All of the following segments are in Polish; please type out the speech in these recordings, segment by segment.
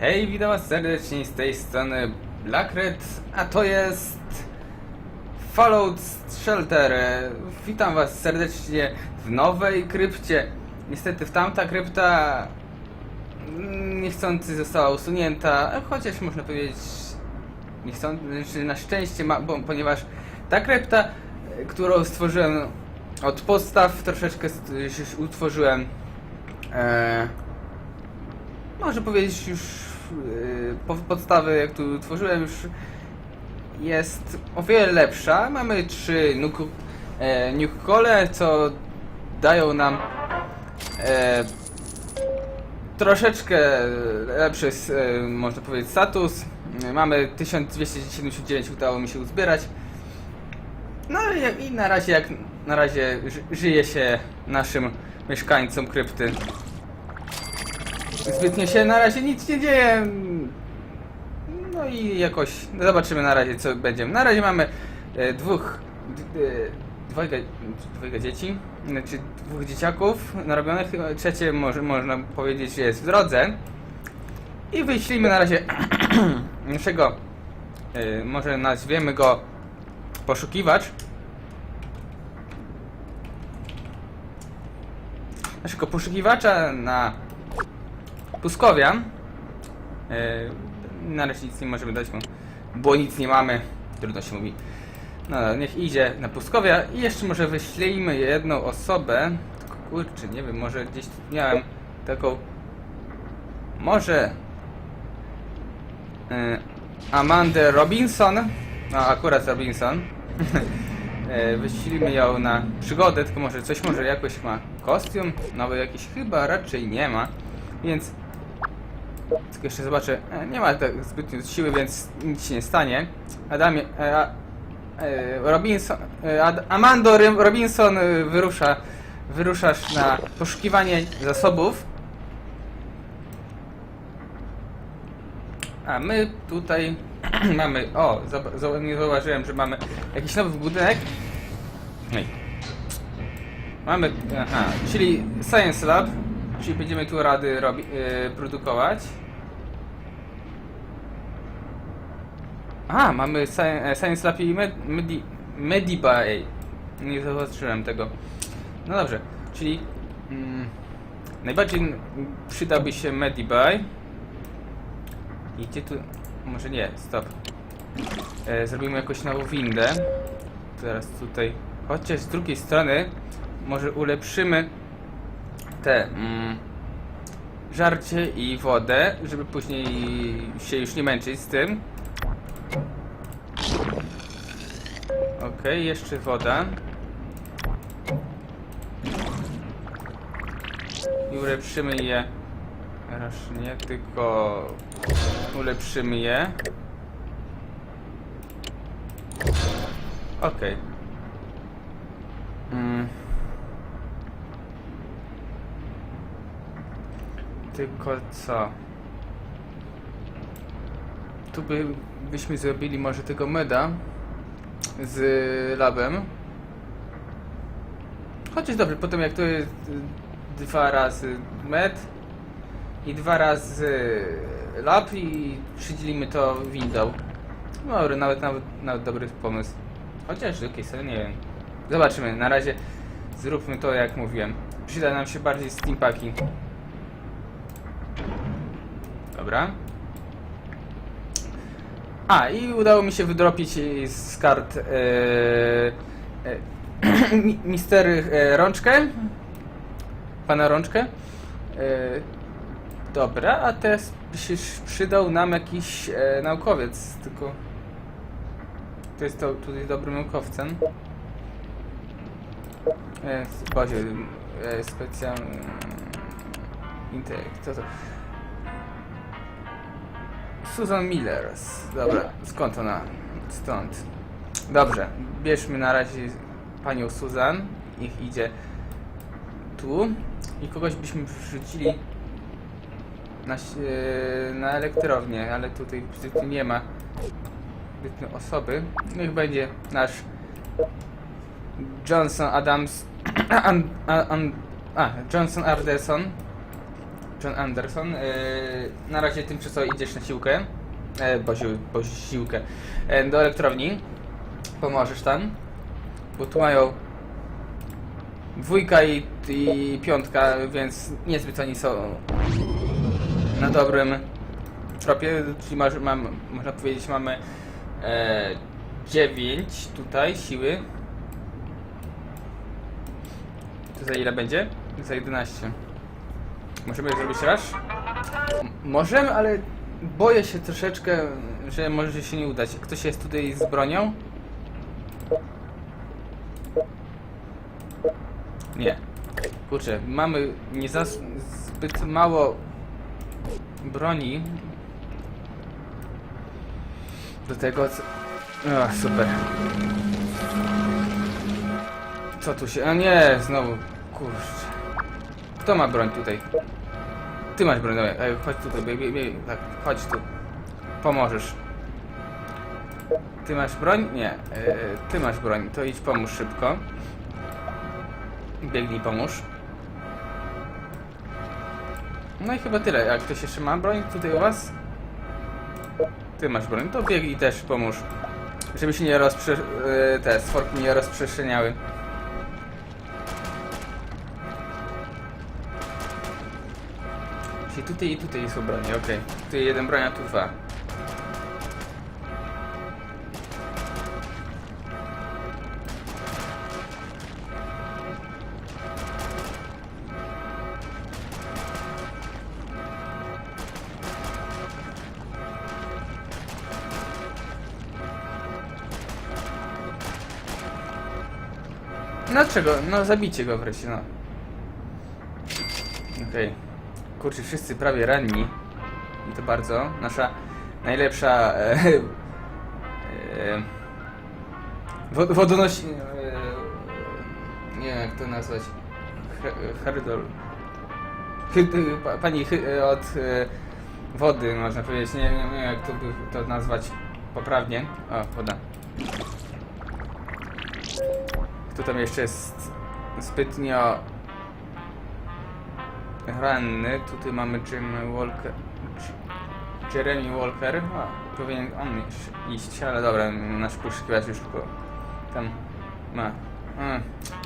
Hej, witam was serdecznie z tej strony Blackred, a to jest Fallout Shelter. Witam was serdecznie w nowej krypcie. Niestety w tamta krypta niechcący została usunięta, chociaż można powiedzieć niechcący, na szczęście, ma, bo, ponieważ ta krypta, którą stworzyłem od podstaw, troszeczkę utworzyłem e, może powiedzieć już podstawy, jak tu tworzyłem, już jest o wiele lepsza. Mamy trzy e, nuke cole, co dają nam e, troszeczkę lepszy, e, można powiedzieć, status. Mamy 1279 udało mi się uzbierać. No i, i na razie, jak na razie ży, żyje się naszym mieszkańcom krypty. Zbytnio się na razie nic nie dzieje. No i jakoś zobaczymy na razie co będzie. Na razie mamy e, dwóch e, dwojga, dwojga dzieci, znaczy dwóch dzieciaków narobionych. Trzecie może można powiedzieć, jest w drodze. I wyślijmy na razie naszego, e, może nazwiemy go poszukiwacz. Naszego poszukiwacza na Puskowia. Yy, na razie nic nie możemy dać mu, bo nic nie mamy. Trudno się mówi. No, no, niech idzie na Puskowia i jeszcze może wyślijmy jedną osobę. Tylko kurczę, nie wiem, może gdzieś miałem taką. Może. Yy, Amandę Robinson. No, akurat Robinson. Yy, Wyślimy ją na przygodę, tylko może coś może jakoś ma kostium, nowy jakiś chyba raczej nie ma, więc tylko jeszcze zobaczę. E, Nie ma tak zbytnio siły, więc nic się nie stanie. Adamie. E, Robinson. E, Ad, Amando Robinson wyrusza. Wyruszasz na poszukiwanie zasobów. A my tutaj mamy. O, nie zauważyłem, że mamy jakiś nowy budynek. Mamy. Aha, czyli Science Lab. Czyli będziemy tu rady robi, e, produkować. A, mamy e, Science Lab i med, Medi, Medibay. Nie zauważyłem tego. No dobrze, czyli mm, najbardziej przydałby się Medibay. I gdzie tu... Może nie, stop. E, zrobimy jakąś nową windę. Teraz tutaj... Chociaż z drugiej strony może ulepszymy te mm, żarcie i wodę, żeby później się już nie męczyć z tym. Okej, jeszcze woda. I ulepszymy je. Raz nie, tylko ulepszymy je. Okej. Mm. Tylko co? Tu by, byśmy zrobili może tego meda z labem. Chociaż dobrze, potem jak to jest y, dwa razy med i dwa razy lab i przydzielimy to window. No Dobry, nawet, nawet, nawet dobry pomysł. Chociaż z drugiej strony nie wiem. Zobaczymy, na razie zróbmy to jak mówiłem. Przyda nam się bardziej steampaki. Dobra. A, i udało mi się wydropić z kart e, e, e, Rączkę. Pana Rączkę. E, dobra, a teraz się przydał nam jakiś e, naukowiec, tylko... To jest to, tutaj dobrym naukowcem. E, Bozie, e, specjalny... Intelekt, co to? Susan Millers. Dobra, skąd ona? Stąd. Dobrze, bierzmy na razie panią Susan. Niech idzie tu. I kogoś byśmy wrzucili na, e, na elektrownię, ale tutaj zbytnio nie ma zbytnio osoby. Niech będzie nasz Johnson Adams. An, a, Johnson Arderson. John Anderson. E, na razie tymczasowo idziesz na siłkę. E, bo, bo siłkę. E, do elektrowni. Pomożesz tam. Bo tu mają dwójka i, i piątka, więc niezbyt oni są na dobrym tropie. Czyli masz, mam, można powiedzieć, mamy e, 9 tutaj siły. To za ile będzie? Za 11. Możemy zrobić? M- możemy, ale boję się troszeczkę, że może się nie udać. Ktoś jest tutaj z bronią? Nie. Kurczę, mamy nie zbyt mało broni. Do tego co... O, super. Co tu się... A nie, znowu. Kurczę. Kto ma broń tutaj? Ty masz broń. Ej, chodź tutaj, bieg. Tak, chodź tu. Pomożesz. Ty masz broń? Nie. E, ty masz broń, to idź pomóż szybko. Biegnij, pomóż. No i chyba tyle. Jak ktoś jeszcze ma broń tutaj u was? Ty masz broń, to biegnij też pomóż. Żeby się nie rozprze... e, te stworki nie rozprzestrzeniały. Czyli tutaj i tutaj są bronie, okej. Tutaj jeden broń, a tu dwa. Dlaczego? No zabijcie go wreszcie, no. Okej. Kurczę, wszyscy prawie ranni. I to bardzo. Nasza najlepsza e, e. E, nie wiem jak to nazwać. He- Herdol. Pani hy, od e, wody można powiedzieć. Nie, wiem jak to to nazwać poprawnie. O, woda. Kto tam jeszcze jest zbytnio ranny? Tutaj mamy Jim Walker. Jeremy Walker. A, powinien on iść- ale dobra, nasz poszukiwacz już go tam ma.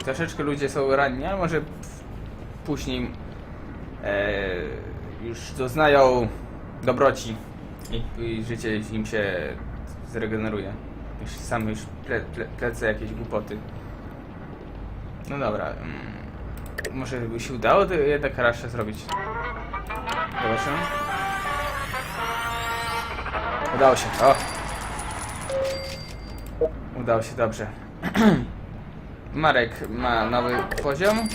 Troszeczkę ludzie są ranni, ale może później e, już doznają dobroci i, i życie im się zregeneruje. Już sam już ple, ple, jakieś głupoty. No dobra. Może by się udało to jednak raszę zrobić. Zobaczymy. Udało się. O! Udało się dobrze. Marek ma nowy poziom.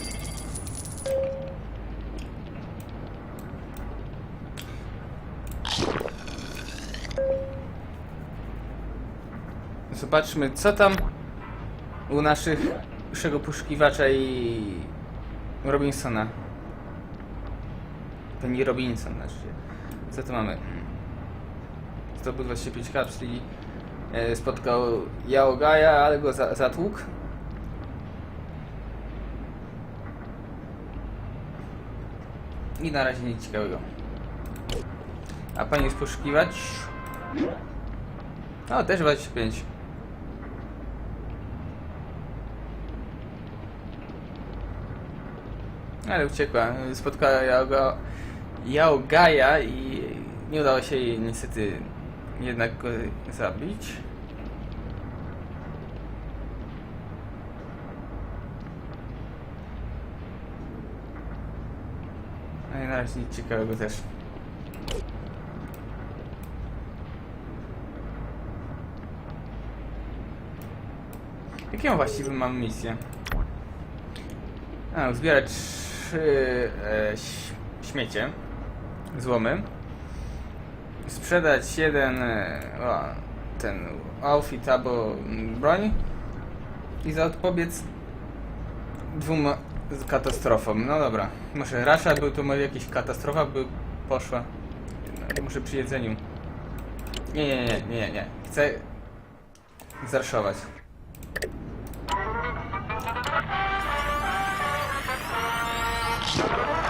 Zobaczmy, co tam u naszych, naszego poszukiwacza i Robinsona. Nie Robinson, znaczy. Co tu mamy? Zdobył 25 kapsli. E, spotkał Yaogaja, ale go za, zatłukł. I na razie nic ciekawego. A pani jest poszukiwać? O, też 25. Ale uciekła. Spotkała Yaoga, Yaogaja i nie udało się jej niestety jednak go zabić. No i na razie nic ciekawego też. Jaką właściwie mam misję? A, zbierać trzy e, śmiecie, złomy. Sprzedać jeden e, o, ten outfit albo broń i zapobiec dwóm katastrofom. No dobra, może Rasha był to może jakaś katastrofa by poszła. Muszę przy jedzeniu. Nie, nie, nie, nie, nie. Chcę zarszować.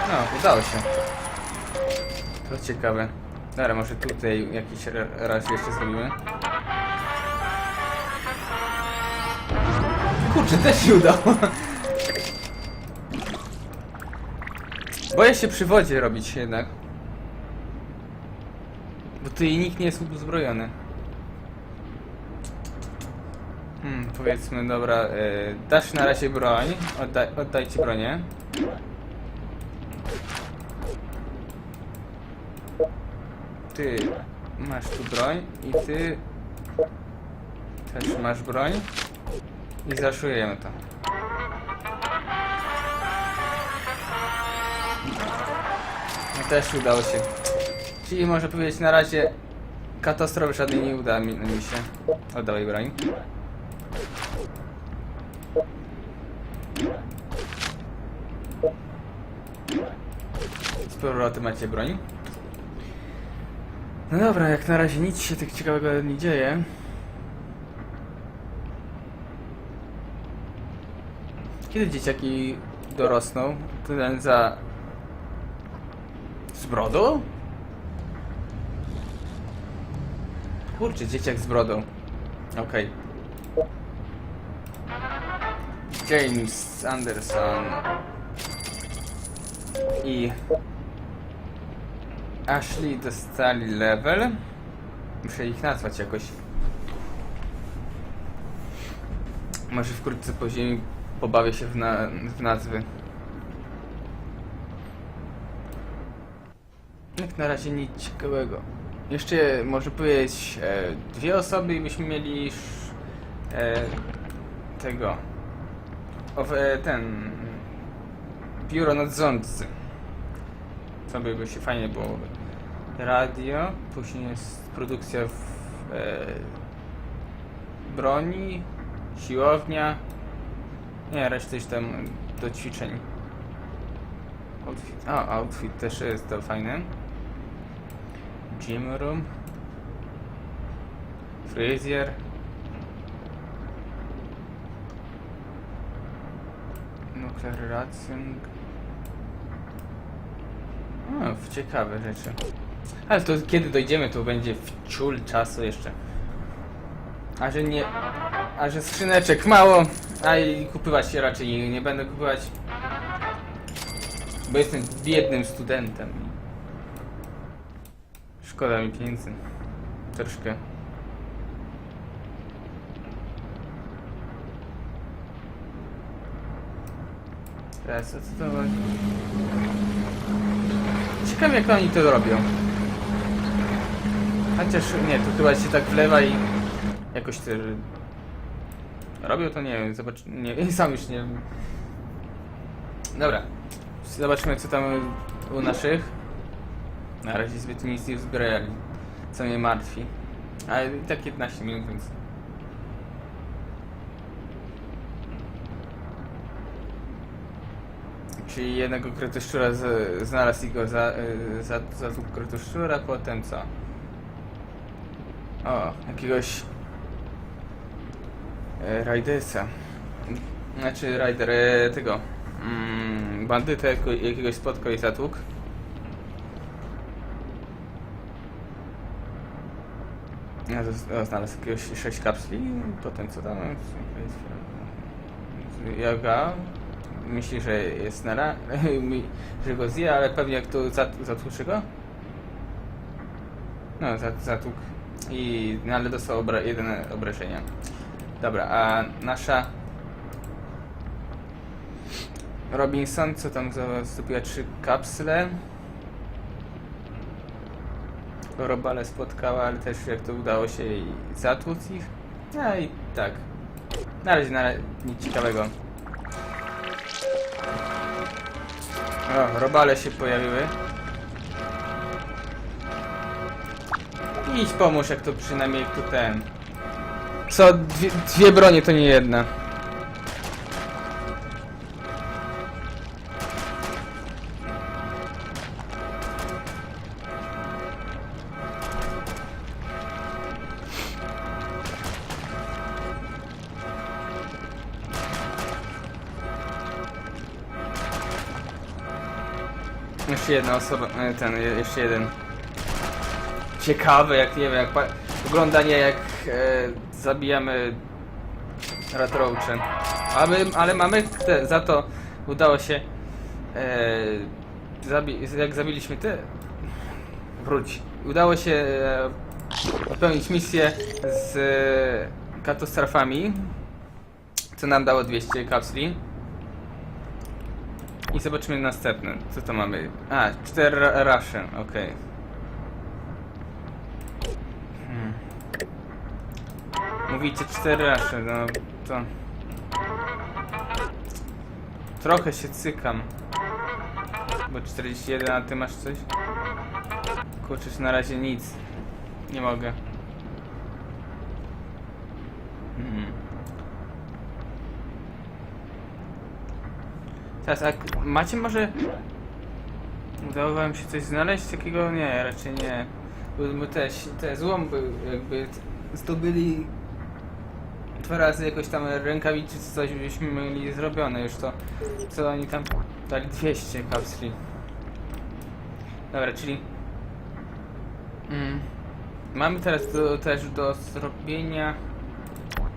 No, udało się. To ciekawe. Dobra, może tutaj jakiś ra- raz jeszcze zrobimy. Kurczę, też się udało. Boję się przy wodzie robić jednak. Bo tutaj nikt nie jest uzbrojony. Hmm, powiedzmy, dobra, e, dasz na razie broń. Oddaj, oddajcie bronię. Ty masz tu broń i ty też masz broń. I zaszujemy to. No też udało się. Czyli może powiedzieć na razie katastrofy żadnej nie uda mi, mi się. Oddawaj broń. Z powrotem macie broń. No dobra, jak na razie nic się tak ciekawego nie dzieje. Kiedy dzieciaki dorosną? Ten za... Z brodą? Kurczę, dzieciak z brodą. Okej. James Anderson i Ashley dostali level. Muszę ich nazwać jakoś. Może wkrótce później pobawię się w, na w nazwy. Jak na razie nic ciekawego. Jeszcze może powiedzieć e, dwie osoby i byśmy mieli e, tego. O, e, ten. Biuro nadzorcy. To by się fajnie było. Radio, później jest produkcja w, e, broni, siłownia. Nie, reszta już tam do ćwiczeń. Outfit. Outfit też jest to fajne. Gym room. Fryzjer. Nuclear racing. O, ciekawe rzeczy. Ale to kiedy dojdziemy, to będzie w ciul czasu jeszcze. A że nie... A że skrzyneczek mało, a i kupywać się raczej nie, będę kupować. Bo jestem biednym studentem. Szkoda mi pieniędzy. Troszkę. Teraz co to Ciekawe jak oni to robią. Chociaż nie, to chyba się tak wlewa i jakoś to robią to nie wiem, zobacz, nie, sam już nie wiem. Dobra, zobaczmy co tam u naszych. Na razie zbyt nic nie uzbrojali, co mnie martwi. Ale i tak 15 minut, więc... Czyli jednego kretoszczura z, znalazł i go za, y, za, zatłukł kretoszczura, potem co? O, jakiegoś... E, Rajdesa. Znaczy Raider e, tego... Mm, jakiegoś spotkał i zatłukł. Ja znalazł jakiegoś 6 kapsli, potem co tam? Joga myśli, że jest na ra... że go zje, ale pewnie jak to zat, zatłuczy go? No, zat, zatłukł i no, ale dostał obra jedyne obrażenia. Dobra, a nasza Robinson, co tam za- zdobyła trzy kapsle. Robale spotkała, ale też jak to udało się jej zatłuc ich. No i tak. Na razie na razie nic ciekawego. O, robale się pojawiły. Idź pomóż, jak to przynajmniej tu ten. Co? Dwie, dwie bronie to nie jedna. Jeszcze jedna osoba, e, ten, jeszcze jeden. Ciekawe, jak nie wiem, jak oglądanie jak e, zabijamy ratrołcze. Ale, ale mamy te, za to udało się e, zabi jak zabiliśmy te wróć. Udało się e, misję z e, katastrofami, co nam dało 200 kapsli. I zobaczymy następne. Co to mamy? A, 4 rasze, okej. Hmm. Mówicie 4 rasze, no to... Trochę się cykam. Bo 41, a ty masz coś? Kurczę, na razie nic. Nie mogę. Hmm. Teraz, a macie może... Udało wam się coś znaleźć takiego? Nie, raczej nie. Bo, bo te, te złomby jakby zdobyli dwa razy jakoś tam rękawiczy czy coś byśmy mieli zrobione już to. Co oni tam dali 200 kapsli. Dobra, czyli... Mm. Mamy teraz do, też do zrobienia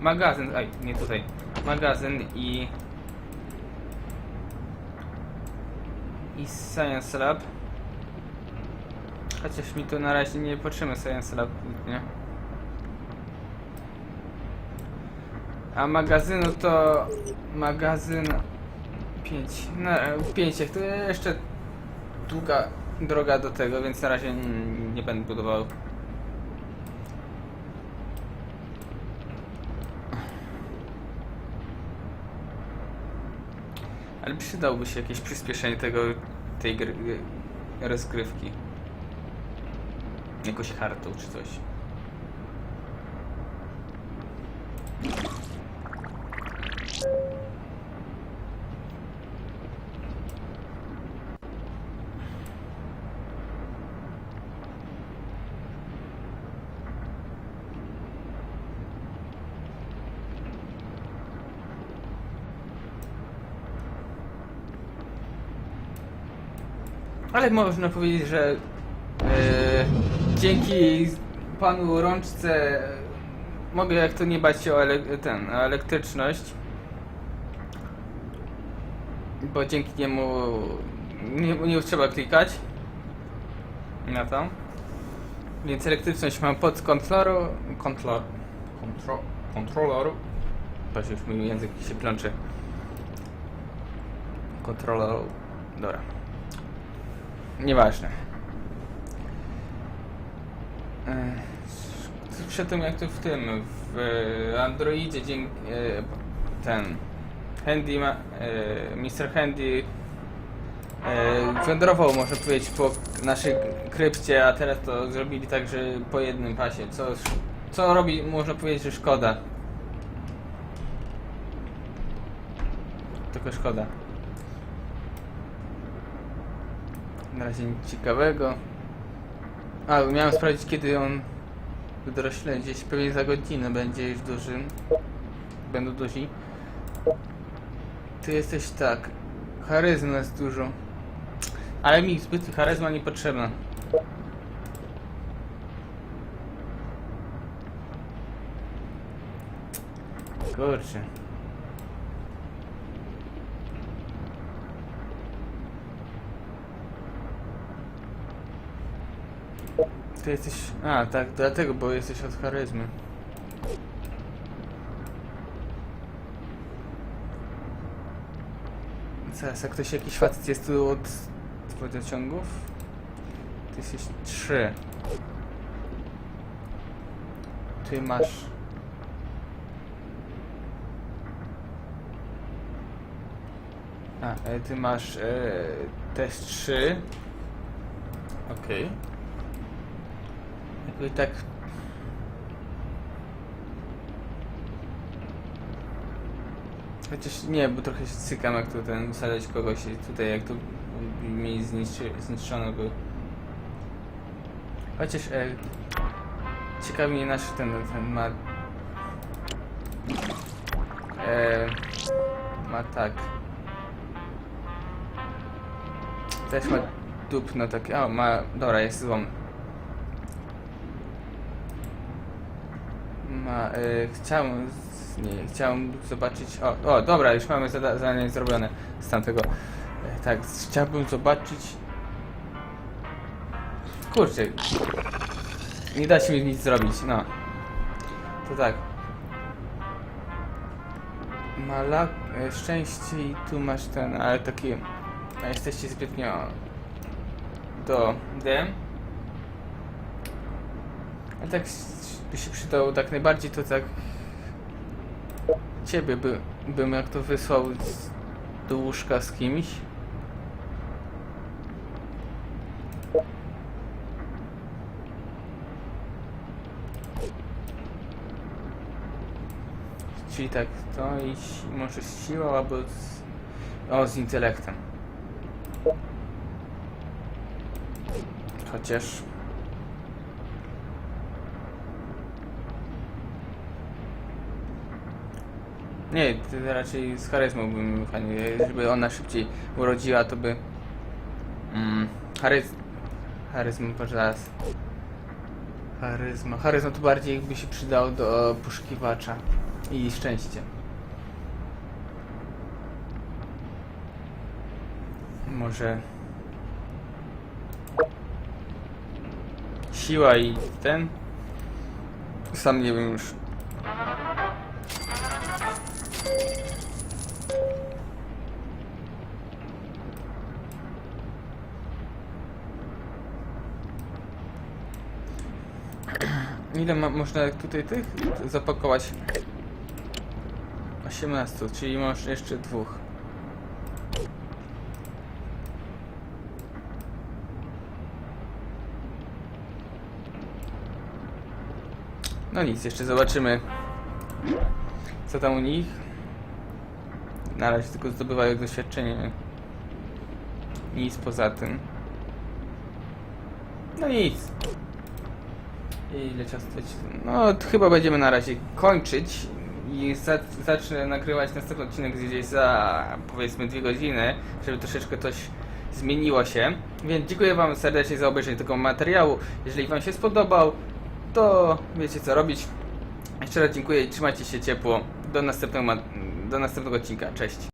magazyn, aj, nie tutaj, magazyn i i Science Lab. Chociaż mi tu na razie nie potrzebny Science Lab, nie? A magazynu to magazyn 5. No, 5 jak to jeszcze długa droga do tego, więc na razie nie będę budował. Ale przydałby się jakieś przyspieszenie tego, tej gry, rozgrywki. Jakoś hartą czy coś. Ale można powiedzieć, że e, dzięki panu rączce mogę jak to nie bać się o ele ten, elektryczność. Bo dzięki niemu nie, nie trzeba klikać na to. Więc elektryczność mam pod kontrolą. Kontrol. Kontro, kontroler. Patrz, już mi język się plączy. Kontroler. Dobra. Nieważne. Ech, Przy tym jak to w tym, w Androidzie dzięki e, ten Handy ma, e, Mr. Handy e, wędrował można powiedzieć po naszej krypcie, a teraz to zrobili tak, że po jednym pasie, co, co robi można powiedzieć, że szkoda. Tylko szkoda. Na razie nic ciekawego. A, miałem sprawdzić kiedy on dorośle, gdzieś pewnie za godzinę będzie już duży. Będą duzi. Ty jesteś tak. Charyzma jest dużo. Ale mi zbyt charyzma niepotrzebna. Kurczę. Ty jesteś... A, tak, dlatego, bo jesteś od charyzmy. Zaraz, jak ktoś jakiś facet jest tu od wodociągów? Ty jesteś trzy. Ty masz... A, e, ty masz e, też trzy. Okej. Jakby tak. Chociaż nie, bo trochę się cykam jak tu ten usadzać kogoś i tutaj jak tu mi zniszczy, zniszczono by. Chociaż e, ciekawi mnie nasz ten, ten ma. E, ma tak. Też ma dupno takie. O, ma. Dobra, jest złom. Y, chciałem. Nie, chciałem zobaczyć. O, o dobra, już mamy zada zadanie zrobione z tamtego. Y, tak, chciałbym zobaczyć. Kurczę. Nie da się mi nic zrobić, no. To tak. Malak, e, szczęście i tu masz ten, ale taki, jesteście zbytnio do D. A tak by się przydało tak najbardziej to tak ciebie by, bym jak to wysłał z, do łóżka z kimś. Czyli tak, to i może z siłą albo z, o, z intelektem. Chociaż... Nie, to raczej z charyzmą bym fajnie, żeby ona szybciej urodziła, to by... Mm, charyz... Charyzma, proszę raz. Charyzma. Charyzma to bardziej by się przydał do poszukiwacza. I szczęście. Może... Siła i ten? Sam nie wiem już. Ile ma, można tutaj tych zapakować? 18, czyli masz jeszcze dwóch. No nic, jeszcze zobaczymy co tam u nich. Na razie tylko zdobywają doświadczenie. Nic poza tym. No nic. Ile czasu trwać? No, to chyba będziemy na razie kończyć i za, zacznę nagrywać następny odcinek gdzieś za powiedzmy dwie godziny, żeby troszeczkę coś zmieniło się. Więc dziękuję Wam serdecznie za obejrzenie tego materiału. Jeżeli Wam się spodobał, to wiecie co robić. Jeszcze raz dziękuję i trzymajcie się ciepło. Do następnego, do następnego odcinka. Cześć.